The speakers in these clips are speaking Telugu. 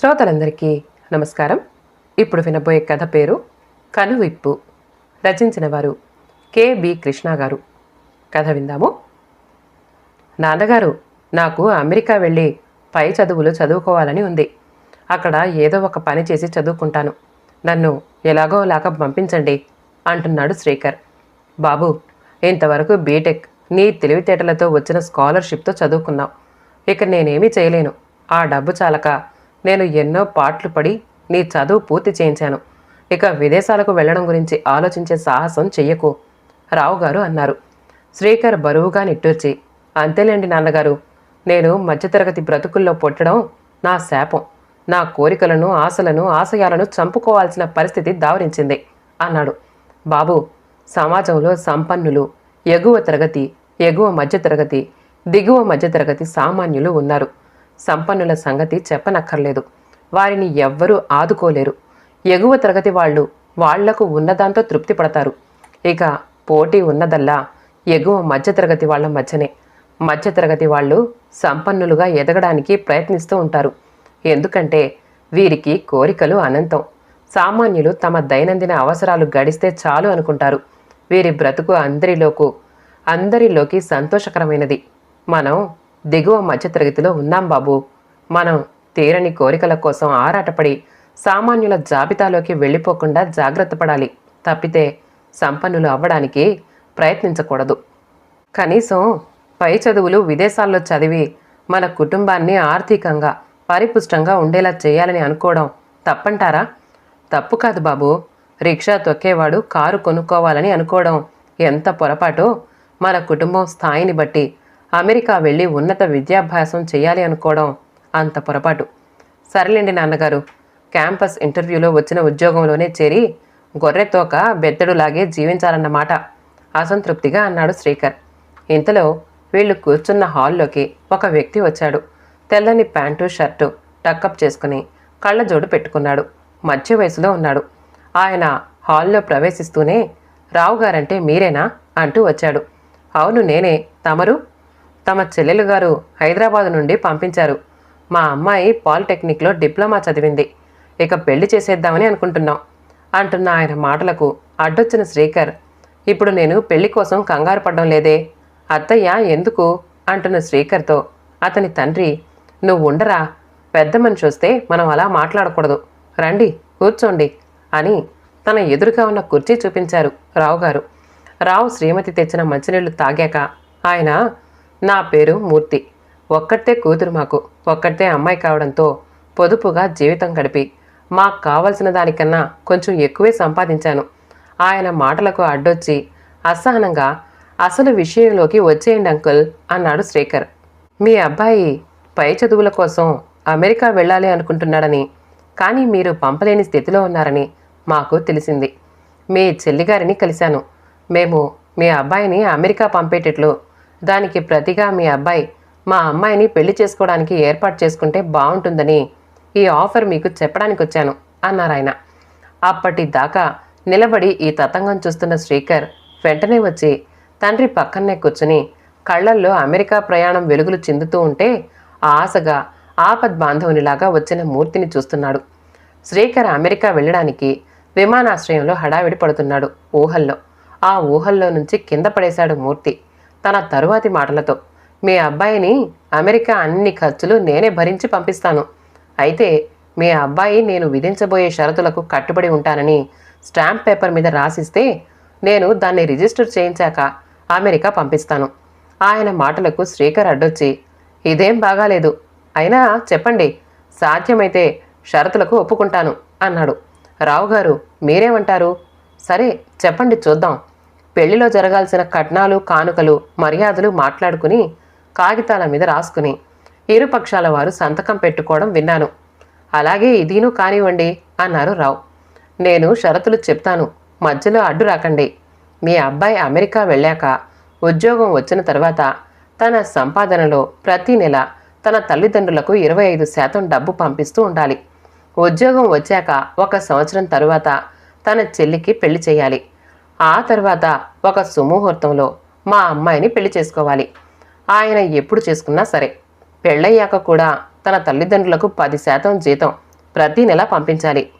శ్రోతలందరికీ నమస్కారం. ఇప్పుడు వినబోయే కథ పేరు కనువిప్పు. రచించిన వారు కెబి కృష్ణ గారు. కథ విందాము. నాన్నగారు నాకు అమెరికా వెళ్ళి పై చదువులు చదువుకోవాలని ఉంది. అక్కడ ఏదో ఒక పని చేసి చదువుకుంటాను. నన్ను ఎలాగో లాగా పంపించండి అంటున్నాడు శ్రీకర్. బాబు ఇంతవరకు బీటెక్ నీ తెలివితేటలతో వచ్చిన స్కాలర్షిప్తో చదువుకున్నావు. ఇక నేనేమీ చేయలేను. ఆ డబ్బు చాలక నేను ఎన్నో పాటలు పడి నీ చదువు పూర్తి చేయించాను. ఇక విదేశాలకు వెళ్ళడం గురించి ఆలోచించే సాహసం చెయ్యకు రావు గారు అన్నారు. శ్రీకర్ బరువుగా నిట్టూర్చి అంతేలేండి నాన్నగారు నేను మధ్యతరగతి బ్రతుకుల్లో పుట్టడం నా శాపం. నా కోరికలను ఆశలను ఆశయాలను చంపుకోవాల్సిన పరిస్థితి దావరించింది అన్నాడు. బాబు సమాజంలో సంపన్నులు ఎగువ తరగతి ఎగువ మధ్యతరగతి దిగువ మధ్యతరగతి సామాన్యులు ఉన్నారు. సంపన్నుల సంగతి చెప్పనక్కర్లేదు. వారిని ఎవ్వరూ ఆదుకోలేరు. ఎగువ తరగతి వాళ్ళు వాళ్ళకు ఉన్నదాంతో తృప్తి పడతారు ఇక పోటీ ఉన్నదల్లా ఎగువ మధ్యతరగతి వాళ్ళ మధ్యనే. మధ్యతరగతి వాళ్ళు సంపన్నులుగా ఎదగడానికి ప్రయత్నిస్తూ ఉంటారు. ఎందుకంటే వీరికి కోరికలు అనంతం. సామాన్యులు తమ దైనందిన అవసరాలు గడిస్తే చాలు అనుకుంటారు. వీరి బ్రతుకు అందరిలోకు అందరిలోకి సంతోషకరమైనది. మనం దిగువ మధ్యతరగతిలో ఉన్నాం బాబు. మనం తీరని కోరికల కోసం ఆరాటపడి సామాన్యుల జాబితాలోకి వెళ్ళిపోకుండా జాగ్రత్త పడాలి. తప్పితే సంపన్నులు అవ్వడానికి ప్రయత్నించకూడదు. కనీసం పై చదువులు విదేశాల్లో చదివి మన కుటుంబాన్ని ఆర్థికంగా పరిపుష్టంగా ఉండేలా చేయాలని అనుకోవడం తప్పంటారా? తప్పు కాదు బాబు. రిక్షా తొక్కేవాడు కారు కొనుక్కోవాలని అనుకోవడం ఎంత పొరపాటో. మన కుటుంబం స్థాయిని బట్టి అమెరికా వెళ్ళి ఉన్నత విద్యాభ్యాసం చేయాలి అనుకోవడం అంత పొరపాటు. సరేలేండి నాన్నగారు. క్యాంపస్ ఇంటర్వ్యూలో వచ్చిన ఉద్యోగంలోనే చేరి గొర్రెతోక బెత్తడులాగే జీవించాలన్నమాట అసంతృప్తిగా అన్నాడు శ్రీకర్. ఇంతలో వీళ్ళు కూర్చున్న హాల్లోకి ఒక వ్యక్తి వచ్చాడు. తెల్లని ప్యాంటు షర్టు టక్అప్ చేసుకుని కళ్ళజోడు పెట్టుకున్నాడు. మధ్య వయసులో ఉన్నాడు. ఆయన హాల్లో ప్రవేశిస్తూనే రావు గారంటే మీరేనా? అంటూ వచ్చాడు. అవును నేనే. తమరు? తమ చెల్లెలు గారు హైదరాబాద్ నుండి పంపించారు. మా అమ్మాయి పాలిటెక్నిక్లో డిప్లొమా చదివింది. ఇక పెళ్ళి చేసేద్దామని అనుకుంటున్నాం అంటున్న ఆయన మాటలకు అడ్డొచ్చిన శ్రీకర్. ఇప్పుడు నేను పెళ్ళి కోసం కంగారు పడడం లేదే? అత్తయ్య ఎందుకు? అంటున్న శ్రీకర్తో. అతని తండ్రి నువ్వు ఉండరా? పెద్ద మనిషి వస్తే మనం అలా మాట్లాడకూడదు. రండి కూర్చోండి అని తన ఎదురుగా ఉన్న కుర్చీ చూపించారు రావు గారు రావు శ్రీమతి తెచ్చిన మంచినీళ్ళు తాగాక ఆయన నా పేరు మూర్తి. ఒక్కటే కూతురు మాకు. ఒక్కటే అమ్మాయి కావడంతో పొదుపుగా జీవితం గడిపి మాకు కావలసిన దానికన్నా కొంచెం ఎక్కువే సంపాదించాను. ఆయన మాటలకు అడ్డొచ్చి అసహనంగా అసలు విషయంలోకి వచ్చేయండి అంకుల్ అన్నాడు శ్రీకర్. మీ అబ్బాయి పై చదువుల కోసం అమెరికా వెళ్ళాలి అనుకుంటున్నాడని కానీ మీరు పంపలేని స్థితిలో ఉన్నారని మాకు తెలిసింది. మీ చెల్లిగారిని కలిశాను. మేము మీ అబ్బాయిని అమెరికా పంపేటట్లు దానికి ప్రతిగా మీ అబ్బాయి మా అమ్మాయిని పెళ్ళి చేసుకోవడానికి ఏర్పాటు చేసుకుంటే బాగుంటుందని ఈ ఆఫర్ మీకు చెప్పడానికి వచ్చాను అన్నారాయన అప్పటిదాకా నిలబడి ఈ తతంగం చూస్తున్న శ్రీకర్ వెంటనే వచ్చి తండ్రి పక్కనే కూర్చుని కళ్ళల్లో అమెరికా ప్రయాణం వెలుగులు చిందుతూ ఉంటే ఆశగా ఆపద్ బాంధవునిలాగా వచ్చిన మూర్తిని చూస్తున్నాడు. శ్రీకర్ అమెరికా వెళ్ళడానికి విమానాశ్రయంలో హడావిడి పడుతున్నాడు ఊహల్లో. ఆ ఊహల్లో నుంచి కింద పడేశాడు మూర్తి. తన తరువాతి మాటలతో మీ అబ్బాయిని అమెరికా అన్ని ఖర్చులు నేనే భరించి పంపిస్తాను. అయితే మీ అబ్బాయి నేను విధించబోయే షరతులకు కట్టుబడి ఉంటానని స్టాంప్ పేపర్ మీద రాసిస్తే నేను దాన్ని రిజిస్టర్ చేయించాక అమెరికా పంపిస్తాను. ఆయన మాటలకు శ్రీకర్ అడ్డొచ్చి ఇదేం బాగాలేదు. అయినా చెప్పండి సాధ్యమైతే షరతులకు ఒప్పుకుంటాను అన్నాడు. రావు గారు మీరేమంటారు? సరే చెప్పండి చూద్దాం. పెళ్ళిలో జరగాల్సిన కట్నాలు కానుకలు మర్యాదలు మాట్లాడుకుని కాగితాల మీద రాసుకుని ఇరుపక్షాల వారు సంతకం పెట్టుకోవడం విన్నాను. అలాగే ఇదీను కానివ్వండి అన్నారు రావు. నేను షరతులు చెప్తాను. మధ్యలో అడ్డు రాకండి. మీ అబ్బాయి అమెరికా వెళ్ళాక ఉద్యోగం వచ్చిన తర్వాత తన సంపాదనలో ప్రతి నెల తన తల్లిదండ్రులకు ఇరవై ఐదు శాతం డబ్బు పంపిస్తూ ఉండాలి. ఉద్యోగం వచ్చాక ఒక సంవత్సరం తరువాత తన చెల్లికి పెళ్ళి చేయాలి. ఆ తర్వాత ఒక సుముహూర్తంలో మా అమ్మాయిని పెళ్ళి చేసుకోవాలి. ఆయన ఎప్పుడు చేసుకున్నా సరే. పెళ్ళయ్యాక కూడా తన తల్లిదండ్రులకు పది శాతం జీతం ప్రతి నెల పంపించాలి.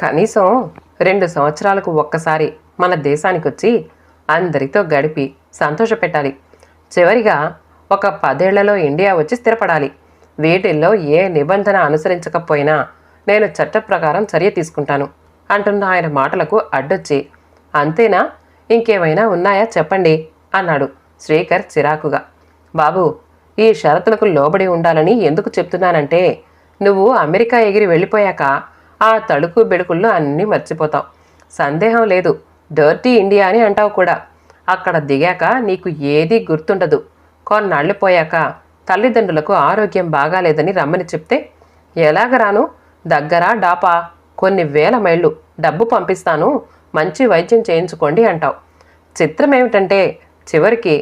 కనీసం రెండు సంవత్సరాలకు ఒక్కసారి మన దేశానికి వచ్చి అందరితో గడిపి సంతోషపెట్టాలి. చివరిగా ఒక పదేళ్ళలో ఇండియా వచ్చి స్థిరపడాలి. వీటిల్లో ఏ నిబంధన అనుసరించకపోయినా నేను చట్ట ప్రకారం చర్య తీసుకుంటాను. అంటున్న ఆయన మాటలకు అడ్డొచ్చి అంతేనా? ఇంకేమైనా ఉన్నాయా చెప్పండి అన్నాడు శ్రీకర్ చిరాకుగా. బాబు ఈ షరతులకు లోబడి ఉండాలని ఎందుకు చెప్తున్నానంటే నువ్వు అమెరికా ఎగిరి వెళ్ళిపోయాక ఆ తడుకు బెడుకుల్లో అన్నీ మర్చిపోతావు. సందేహం లేదు డర్టీ ఇండియా అని అంటావు కూడా. అక్కడ దిగాక నీకు ఏదీ గుర్తుండదు. కొన్నాళ్ళు పోయాక తల్లిదండ్రులకు ఆరోగ్యం బాగాలేదని రమ్మని చెప్తే ఎలాగ రాను? దగ్గర డాపా కొన్ని వేల మైళ్ళు డబ్బు పంపిస్తాను మంచి వైద్యం చేయించుకోండి అంటావు. చిత్రం ఏమిటంటే చివరికి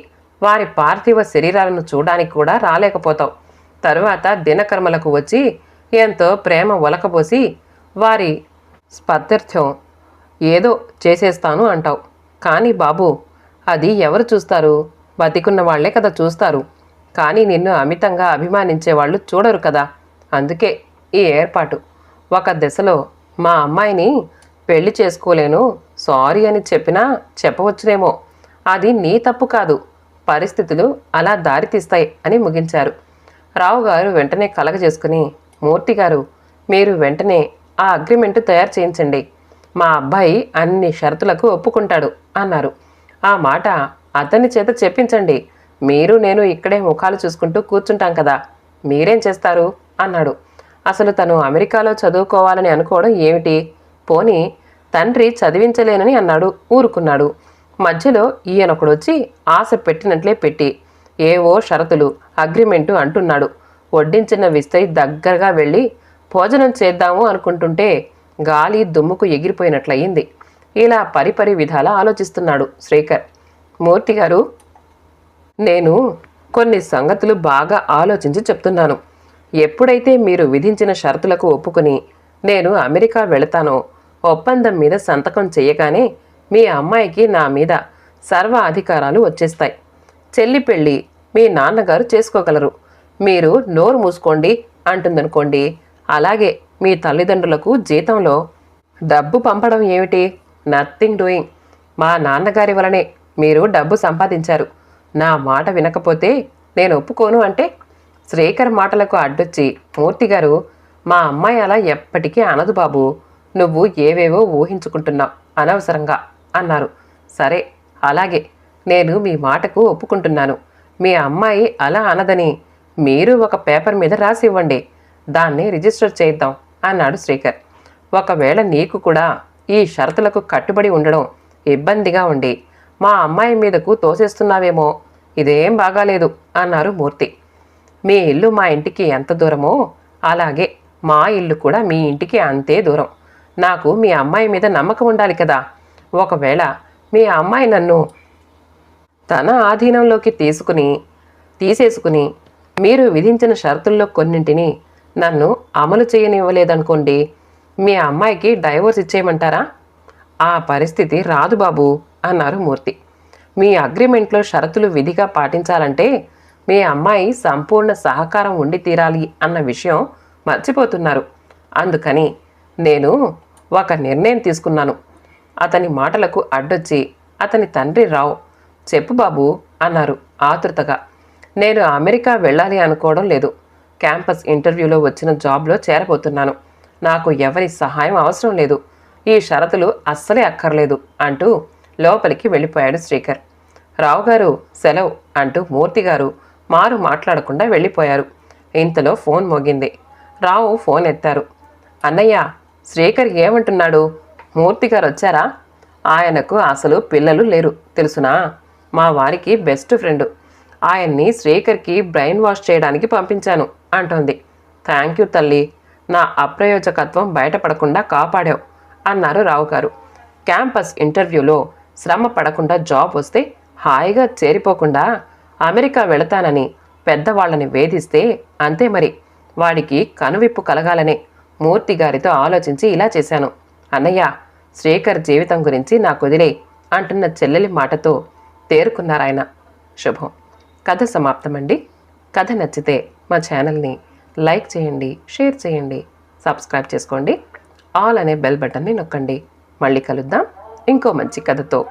వారి పార్థివ శరీరాలను చూడడానికి కూడా రాలేకపోతావు. తరువాత దినకర్మలకు వచ్చి ఎంతో ప్రేమ ఒలకబోసి వారి స్పత్యర్థం ఏదో చేసేస్తాను అంటావు. కానీ బాబు అది ఎవరు చూస్తారు? బతికున్న వాళ్ళే కదా చూస్తారు. కానీ నిన్ను అమితంగా అభిమానించే వాళ్ళు చూడరు కదా. అందుకే ఈ ఏర్పాటు. ఒక దశలో మా అమ్మాయిని పెళ్ళి చేసుకోలేను. సారీ అని చెప్పినా చెప్పవచ్చునేమో. అది నీ తప్పు కాదు. పరిస్థితులు అలా దారితీస్తాయి అని ముగించారు. రావు గారు వెంటనే కలగజేసుకుని మూర్తి గారు మీరు వెంటనే ఆ అగ్రిమెంట్ తయారు చేయించండి. మా అబ్బాయి అన్ని షరతులకు ఒప్పుకుంటాడు అన్నారు. ఆ మాట అతని చేత చెప్పించండి. మీరు నేను ఇక్కడే ముఖాలు చూసుకుంటూ కూర్చుంటాం కదా. మీరేం చేస్తారు? అన్నాడు. అసలు తను అమెరికాలో చదువుకోవాలని అనుకోవడం ఏమిటి? పోని తండ్రి చదివించలేనని అన్నాడు ఊరుకున్నాడు. మధ్యలో ఈయనొకడొచ్చి ఆశ పెట్టినట్లే పెట్టి ఏవో షరతులు అగ్రిమెంటు అంటున్నాడు. వడ్డించిన విస్తై దగ్గరగా వెళ్ళి భోజనం చేద్దాము అనుకుంటుంటే గాలి దుమ్ముకు ఎగిరిపోయినట్లయింది. ఇలా పరిపరి విధాల ఆలోచిస్తున్నాడు శ్రీకర్. మూర్తి గారు నేను కొన్ని సంగతులు బాగా ఆలోచించి చెప్తున్నాను. ఎప్పుడైతే మీరు విధించిన షరతులకు ఒప్పుకుని నేను అమెరికా వెళతానో ఒప్పందం మీద సంతకం చేయగానే మీ అమ్మాయికి నా మీద సర్వ అధికారాలు వచ్చేస్తాయి. చెల్లి పెళ్ళి మీ నాన్నగారు చేసుకోగలరు. మీరు నోరు మూసుకోండి అంటుందనుకోండి. అలాగే మీ తల్లిదండ్రులకు జీతంలో డబ్బు పంపడం ఏమిటి? Nothing doing. మా నాన్నగారి వలనే మీరు డబ్బు సంపాదించారు. నా మాట వినకపోతే నేను ఒప్పుకోను అంటే? శ్రీకర్ మాటలకు అడ్డొచ్చి మూర్తి గారు మా అమ్మాయి అలా ఎప్పటికీ అనదు బాబు. నువ్వు ఏవేవో ఊహించుకుంటున్నావు అనవసరంగా అన్నారు. సరే అలాగే. నేను మీ మాటకు ఒప్పుకుంటున్నాను. మీ అమ్మాయి అలా అనదని మీరు ఒక పేపర్ మీద రాసి ఇవ్వండి దాన్ని రిజిస్టర్ చేద్దాం అన్నాడు శ్రీకర్. ఒకవేళ నీకు కూడా ఈ షరతులకు కట్టుబడి ఉండడం ఇబ్బందిగా ఉండి మా అమ్మాయి మీదకు తోసేస్తున్నావేమో ఇదేం బాగాలేదు అన్నారు మూర్తి. మీ ఇల్లు మా ఇంటికి ఎంత దూరమో అలాగే మా ఇల్లు కూడా మీ ఇంటికి అంతే దూరం. నాకు మీ అమ్మాయి మీద నమ్మకం ఉండాలి కదా. ఒకవేళ మీ అమ్మాయి నన్ను తన ఆధీనంలోకి తీసుకుని తీసేసుకుని మీరు విధించిన షరతుల్లో కొన్నింటిని నన్ను అమలు చేయనివ్వలేదనుకోండి మీ అమ్మాయికి డైవోర్స్ ఇచ్చేయమంటారా? ఆ పరిస్థితి రాదు బాబు అన్నారు మూర్తి. మీ అగ్రిమెంట్లో షరతులు విధిగా పాటించాలంటే మీ అమ్మాయి సంపూర్ణ సహకారం ఉండి తీరాలి అన్న విషయం మర్చిపోతున్నారు. అందుకని నేను ఒక నిర్ణయం తీసుకున్నాను. అతని మాటలకు అడ్డొచ్చి అతని తండ్రి రావు చెప్పు బాబు అన్నారు ఆతృతగా. నేను అమెరికా వెళ్ళాలి అనుకోవడం లేదు. క్యాంపస్ ఇంటర్వ్యూలో వచ్చిన జాబ్లో చేరబోతున్నాను. నాకు ఎవరి సహాయం అవసరం లేదు. ఈ షరతులు అస్సలే అక్కర్లేదు అంటూ లోపలికి వెళ్ళిపోయాడు శ్రీకర్. రావు గారు సెలవు అంటూ మూర్తి గారు మారు మాట్లాడకుండా వెళ్ళిపోయారు. ఇంతలో ఫోన్ మోగింది. రావు ఫోన్ ఎత్తారు. అన్నయ్య శ్రీకర్ ఏమంటున్నాడు? మూర్తి గారు వచ్చారా? ఆయనకు అసలు పిల్లలు లేరు. తెలుసునా? మా వారికి బెస్ట్ ఫ్రెండ్. ఆయన్ని శ్రీకర్కి బ్రెయిన్ వాష్ చేయడానికి పంపించాను అంటోంది. థ్యాంక్ యూ తల్లి. నా అప్రయోజకత్వం బయటపడకుండా కాపాడావు అన్నారు రావు గారు. క్యాంపస్ ఇంటర్వ్యూలో శ్రమ పడకుండా జాబ్ వస్తే హాయిగా చేరిపోకుండా అమెరికా వెళతానని పెద్దవాళ్ళని వేధిస్తే అంతే మరి. వాడికి కనువిప్పు కలగాలనే మూర్తి గారితో ఆలోచించి ఇలా చేశాను. అన్నయ్య శ్రీకర్ జీవితం గురించి నాకు వదిలే అంటున్న చెల్లెలి మాటతో తేరుకున్నారాయన. శుభం. కథ సమాప్తమండి. కథ నచ్చితే మా ఛానల్ని లైక్ చేయండి షేర్ చేయండి సబ్స్క్రైబ్ చేసుకోండి. ఆల్ అనే బెల్ బటన్ని నొక్కండి. మళ్ళీ కలుద్దాం. ఇంకో మంచి కథతో.